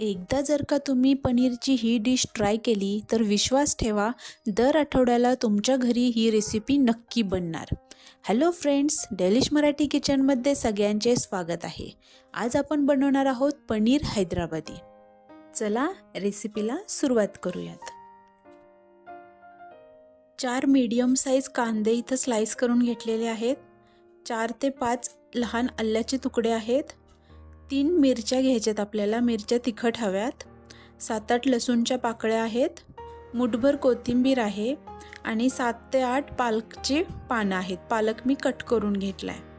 एकदा जर का तुम्ही पनीरची ही डिश ट्राय केली तर विश्वास ठेवा दर आठवड्याला तुमच्या घरी ही रेसिपी नक्की बनणार. हॅलो फ्रेंड्स डेलिश मराठी किचनमध्ये सगळ्यांचे स्वागत आहे. आज आपण बनवणार आहोत पनीर हैदराबादी. चला रेसिपीला सुरुवात करूयात. चार मीडियम साईज कांदे इथं स्लाईस करून घेतलेले आहेत. चार ते पाच लहान आल्याचे तुकडे आहेत. तीन मिरच्या घ्यायच्यात आपल्याला मिरच्या तिखट हव्यात. सात आठ लसूणच्या पाकळ्या आहेत. मुठभर कोथिंबीर आहे आणि सात ते आठ पालकची पानं आहेत. पालक मी कट करून घेतला आहे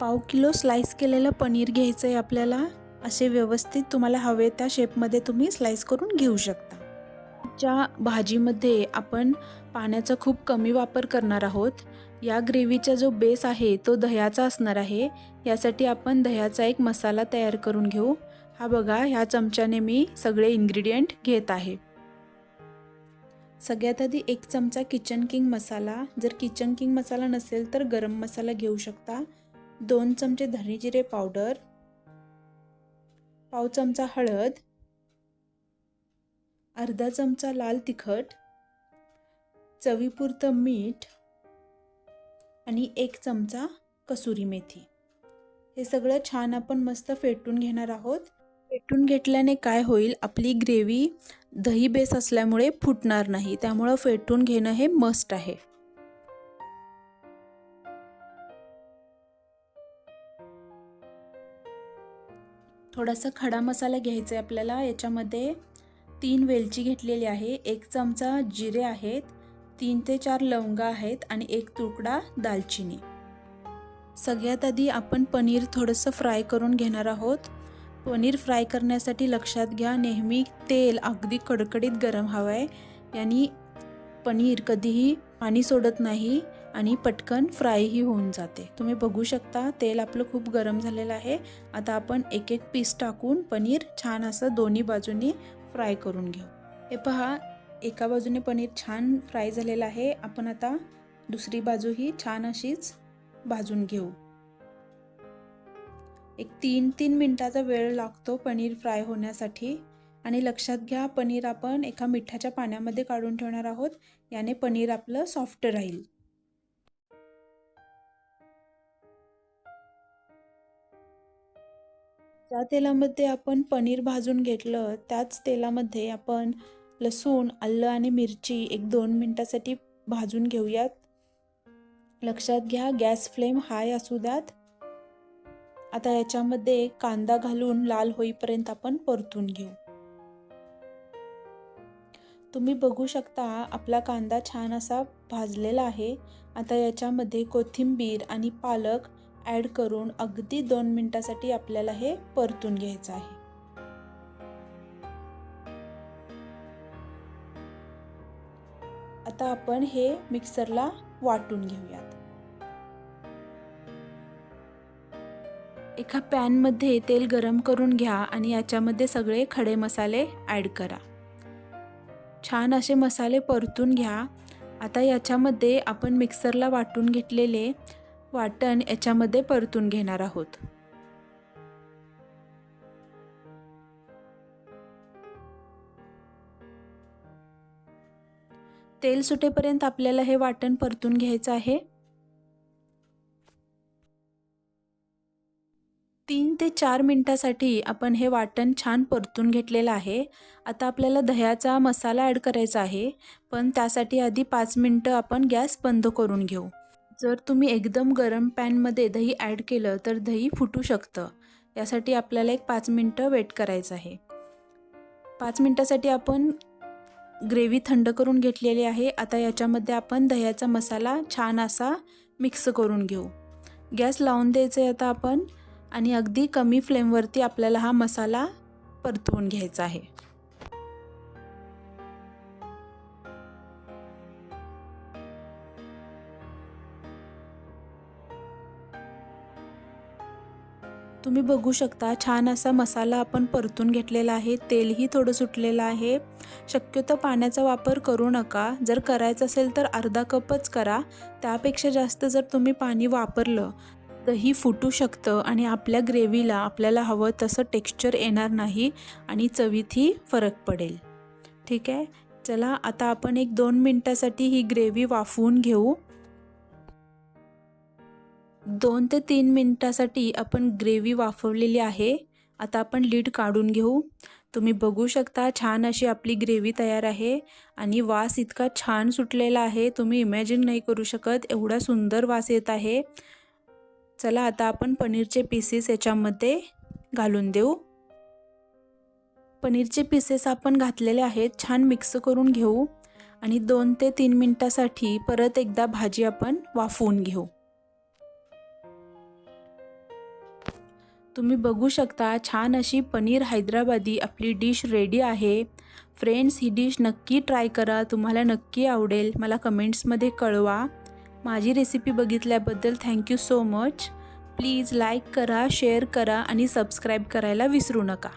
पाव किलो स्लाईस केलेलं पनीर घ्यायचं आहे आपल्याला. असे व्यवस्थित तुम्हाला हवे त्या शेपमध्ये तुम्ही स्लाईस करून घेऊ शकता. च्या भाजीमध्ये आपण पाण्याचा खूप कमी वापर करणार आहोत. या ग्रेव्हीचा जो बेस आहे तो दह्याचा असणार आहे. यासाठी आपण दह्याचा एक मसाला तयार करून घेऊ. हा बघा ह्या चमच्याने मी सगळे इन्ग्रेडियंट घेत आहे. सगळ्यात आधी एक चमचा किचन किंग मसाला. जर किचन किंग मसाला नसेल तर गरम मसाला घेऊ शकता. दोन चमचे धने जिरे पावडर. पाव चमचा हळद. अर्धा चमचा लाल तिखट चवीपुरतं मीठ आणि एक चमचा कसुरी मेथी. हे सगळं छान आपण मस्त फेटून घेणार आहोत. फेटून घेतल्याने काय होईल? आपली ग्रेव्ही दही बेस असल्यामुळे फुटणार नाही. त्यामुळं फेटून घेणं हे मस्ट आहे. थोडासा खडा मसाला घ्यायचा आहे आपल्याला. याच्यामध्ये तीन वेलची घेतलेली आहे. एक चमचा जिरे आहेत तीन ते चार लवंगा आहेत आणि एक तुकडा दालचिनी. सगळ्यात आधी आपण पनीर थोडंसं फ्राय करून घेणार आहोत. पनीर फ्राय करण्यासाठी लक्षात घ्या नेहमी तेल अगदी कडकडीत गरम हवं आहे यानी पनीर कधीही पाणी सोडत नाही. आणि पटकन फ्रायही होऊन जाते. तुम्ही बघू शकता तेल आपलं खूप गरम झालेलं आहे. आता आपण एक एक पीस टाकून पनीर छान असं दोन्ही बाजूनी फ्राय करून घेऊ. हे पहा एका बाजूने पनीर छान फ्राय झालेलं आहे. आपण आता दुसरी बाजूही छान अशीच भाजून घेऊ. एक तीन तीन मिनटाचा वेळ लागतो पनीर फ्राय होण्यासाठी. आणि लक्षात घ्या पनीर आपण एका मिठाच्या पाण्यामध्ये काढून ठेवणार आहोत. याने पनीर आपलं सॉफ्ट राहील. ज्या तेलामध्ये आपण पनीर भाजून घेतलं त्याच तेलामध्ये आपण लसूण आलं आणि मिरची एक दोन मिनटासाठी भाजून घेऊयात. लक्षात घ्या गॅस फ्लेम हाय असू द्यात. आता याच्यामध्ये कांदा घालून लाल होईपर्यंत आपण परतून घेऊ. तुम्ही बघू शकता आपला कांदा छान असा भाजलेला आहे. आता याच्यामध्ये कोथिंबीर आणि पालक ॲड करून अगदी दोन मिनटासाठी आपल्याला हे परतून घ्यायचं आहे. आता आपण हे मिक्सरला वाटून घेऊयात. एका पॅनमध्ये तेल गरम करून घ्या आणि याच्यामध्ये सगळे खडे मसाले ॲड करा. छान असे मसाले परतून घ्या. आता याच्यामध्ये आपण मिक्सरला वाटून घेतलेले वाटण याच्यामध्ये परतून घेणार आहोत. तेल सुटेपर्यंत आपल्याला हे वाटण परतून घ्यायचं आहे. तीन ते चार मिनटासाठी आपण हे वाटण छान परतून घेतलेलं आहे. आता आपल्याला दह्याचा मसाला ॲड करायचा आहे. पण त्यासाठी आधी पाच मिनटं आपण गॅस बंद करून घेऊ. जर तुम्ही एकदम गरम पॅनमध्ये दही ॲड केलं तर दही फुटू शकतं. यासाठी आपल्याला एक पाच मिनटं वेट करायचं आहे. पाच मिनटासाठी आपण ग्रेव्ही थंड करून घेतलेली आहे. आता याच्यामध्ये आपण दह्याचा मसाला छान असा मिक्स करून घेऊ. गॅस लावून द्यायचं आहे आता आपण आणि अगदी कमी फ्लेमवरती आपल्याला हा मसाला परतवून घ्यायचा आहे. तुम्ही बघू शकता छान असा मसाला आपण परतून घेतलेला आहे. तेलही थोडं सुटलेलं आहे. शक्यतो पाण्याचा वापर करू नका. जर करायचं असेल तर अर्धा कपच करा. त्यापेक्षा जास्त जर तुम्ही पाणी वापरलं दही फुटू शकतं आणि आपल्या ग्रेव्हीला आपल्याला हवं तसं टेक्स्चर येणार नाही आणि चवीतही फरक पडेल. ठीक आहे? चला आता आपण एक दोन मिनटासाठी ही ग्रेव्ही वाफवून घेऊ. दोन ते तीन मिनटासाठी आपण ग्रेव्ही वाफवलेली आहे. आता आपण लीड काढून घेऊ. तुम्ही बघू शकता छान अशी आपली ग्रेव्ही तयार आहे आणि वास इतका छान सुटलेला आहे तुम्ही इमॅजिन नाही करू शकत एवढा सुंदर वास येत आहे. चला आता आपण पनीरचे पीसेस याच्यामध्ये घालून देऊ. पनीरचे पीसेस आपण घातलेले आहेत छान मिक्स करून घेऊ आणि दोन ते तीन मिनटासाठी परत एकदा भाजी आपण वाफवून घेऊ. तुम्ही बघू शकता छान अशी पनीर हैदराबादी आपली डिश रेडी आहे. फ्रेंड्स ही डिश नक्की ट्राय करा तुम्हाला नक्की आवडेल. मला कमेंट्समध्ये कळवा. माझी recipe बघितल्याबद्दल thank you so much please like करा शेअर करा आणि सबस्क्राईब करायला विसरू नका.